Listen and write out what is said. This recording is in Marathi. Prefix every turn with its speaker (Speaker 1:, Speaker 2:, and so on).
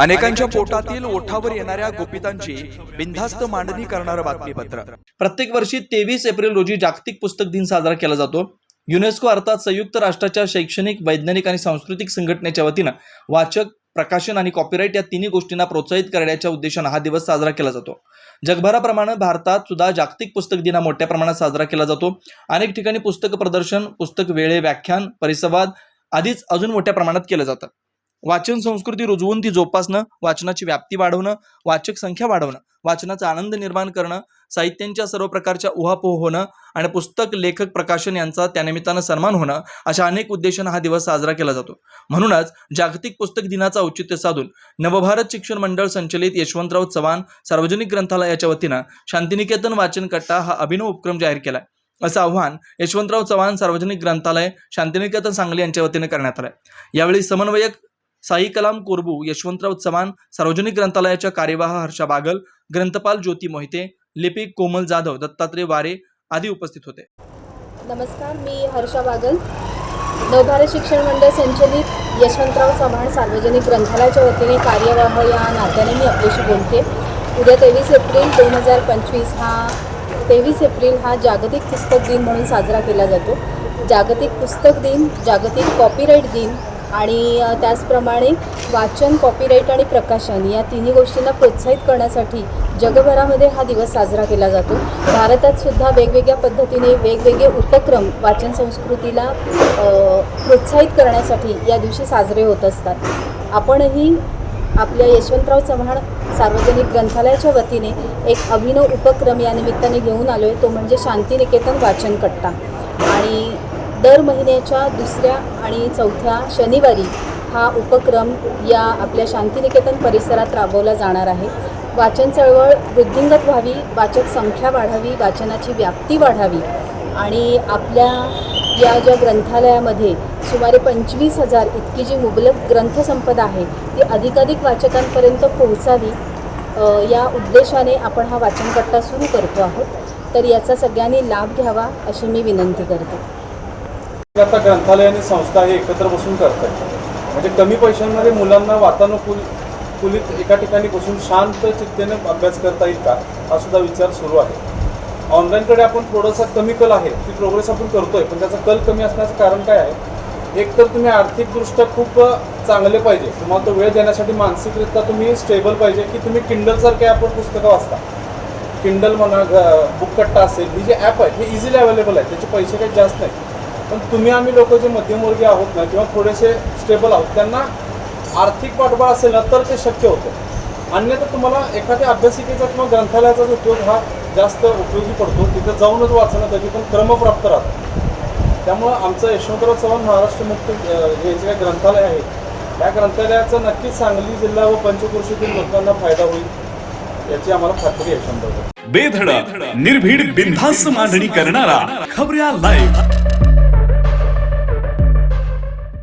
Speaker 1: अनेकांच्या पोटातील ओठावर येणाऱ्या गोपितांची बिनधास्त मांडणी करणारं बातमीपत्र.
Speaker 2: प्रत्येक वर्षी तेवीस एप्रिल रोजी जागतिक पुस्तक दिन साजरा केला जातो. युनेस्को अर्थात संयुक्त राष्ट्राच्या शैक्षणिक वैज्ञानिक आणि सांस्कृतिक संघटनेच्या वतीनं वाचक प्रकाशन आणि कॉपीराईट या तिन्ही गोष्टींना प्रोत्साहित करण्याच्या उद्देशानं हा दिवस साजरा केला जातो. जगभराप्रमाणे भारतात सुद्धा जागतिक पुस्तक दिन हा मोठ्या प्रमाणात साजरा केला जातो. अनेक ठिकाणी पुस्तक प्रदर्शन पुस्तक वेळे व्याख्यान परिसंवाद आदीच अजून मोठ्या प्रमाणात केलं जातं. वाचन संस्कृती रुजवून ती जोपासणं वाचनाची व्याप्ती वाढवणं वाचक संख्या वाढवणं वाचनाचा आनंद निर्माण करणं साहित्यांच्या सर्व प्रकारच्या उहापोह होणं आणि पुस्तक लेखक प्रकाशन यांचा त्यानिमित्तानं सन्मान होणं अशा अनेक उद्देशानं हा दिवस साजरा केला जातो. म्हणूनच जागतिक पुस्तक दिनाचा औचित्य साधून नवभारत शिक्षण मंडळ संचलित यशवंतराव चव्हाण सार्वजनिक ग्रंथालयाच्या वतीनं शांतिनिकेतन वाचन कट्टा हा अभिनव उपक्रम जाहीर केला असं आव्हान यशवंतराव चव्हाण सार्वजनिक ग्रंथालय शांतिनिकेतन सांगली यांच्या वतीनं करण्यात आलं यावेळी समन्वयक साई कलाम कोरबू यशवंतराव चव्हाण सार्वजनिक ग्रंथालयाच्या कार्यवाह हर्षा बागल ग्रंथपाल ज्योती मोहिते लिपिक कोमल जाधव दत्तात्रय वारे आदी उपस्थित होते.
Speaker 3: नमस्कार मी हर्षा बागल. नवभारत शिक्षण मंडळ संचलित यशवंतराव चव्हाण सार्वजनिक ग्रंथालयाच्या वतीने कार्यवाह या नात्याने मी आपल्याशी बोलते. उद्या तेवीस एप्रिल दोन हजार पंचवीस हा तेवीस एप्रिल हा जागतिक पुस्तक दिन म्हणून साजरा केला जातो. जागतिक पुस्तक दिन जागतिक कॉपीराईट दिन आणि त्याचप्रमाणे वाचन कॉपीराईट आणि प्रकाशन या तिन्ही गोष्टींना प्रोत्साहित करण्यासाठी जगभरामध्ये हा दिवस साजरा केला जातो. भारतात सुद्धा वेगवेगळ्या पद्धतीने वेगवेगळे उपक्रम वाचन संस्कृतीला प्रोत्साहित करण्यासाठी या दिवशी साजरे होत असतात. आपणही आपल्या यशवंतराव चव्हाण सार्वजनिक ग्रंथालयाच्या वतीने एक अभिनव उपक्रम या निमित्ताने घेऊन आलो आहे तो म्हणजे शांतिनिकेतन वाचन कट्टा. आणि दर महिन्याच्या दुसऱ्या आणि चौथ्या शनिवारी हा उपक्रम या आपल्या शांतिनिकेतन परिसरात राबवला जाणार आहे. वाचन चळवळ वृद्धिंगत व्हावी वाचक संख्या वाढावी वाचनाची व्याप्ती वाढावी आणि आपल्या या ज्या ग्रंथालयामध्ये सुमारे पंचवीस हजार इतकी जी मुबलक ग्रंथसंपदा आहे ती अधिकाधिक वाचकांपर्यंत पोहोचावी या उद्देशाने आपण हा वाचनकट्टा सुरू करतो आहोत. तर याचा सगळ्यांनी लाभ घ्यावा अशी मी विनंती करते.
Speaker 4: आता ग्रंथालय आणि संस्था हे एकत्र बसून करतात म्हणजे कमी पैशांमध्ये मुलांना वातानुकूल एका ठिकाणी बसून शांत चित्तेने अभ्यास करता येईल का? हा सुद्धा विचार सुरू आहे. ऑनलाईनकडे आपण थोडासा कमी कल आहे ती प्रोग्रेस आपण करतोय पण त्याचा कल कमी असण्याचं कारण काय आहे? एक तर तुम्ही आर्थिकदृष्ट्या खूप चांगले पाहिजे. तुम्हाला तो वेळ देण्यासाठी मानसिकरित्या तुम्ही स्टेबल पाहिजे की तुम्ही किंडलसारखे ॲपवर पुस्तकं वाचता. किंडल म्हणा बुक कट्टा असेल ही जे ॲप आहे हे इझिली अवेलेबल आहे त्याचे पैसे काही जास्त नाही पण तुम्ही आम्ही लोक जे मध्यमवर्गीय आहोत ना किंवा थोडेसे स्टेबल आहोत त्यांना आर्थिक पाठबळ असेल ना तर ते शक्य होतं. अन्यथा तुम्हाला एखाद्या अभ्यासिकेचा किंवा ग्रंथालयाचा जो उपयोग हा जास्त उपयोगी पडतो तिथं जाऊनच वाचणं त्याची पण क्रमप्राप्त राहतं. त्यामुळं आमचं यशवंतराव चव्हाण महाराष्ट्र मुक्त हे जे ग्रंथालय आहे या ग्रंथालयाचा नक्कीच सांगली जिल्हा व पंचक्रोशीतील लोकांना फायदा होईल याची आम्हाला खात्री आहे शंभर टक्के.
Speaker 5: बेधडक निर्भीड बिनधास्त मांडणी करणारा खबऱ्या लाईव्ह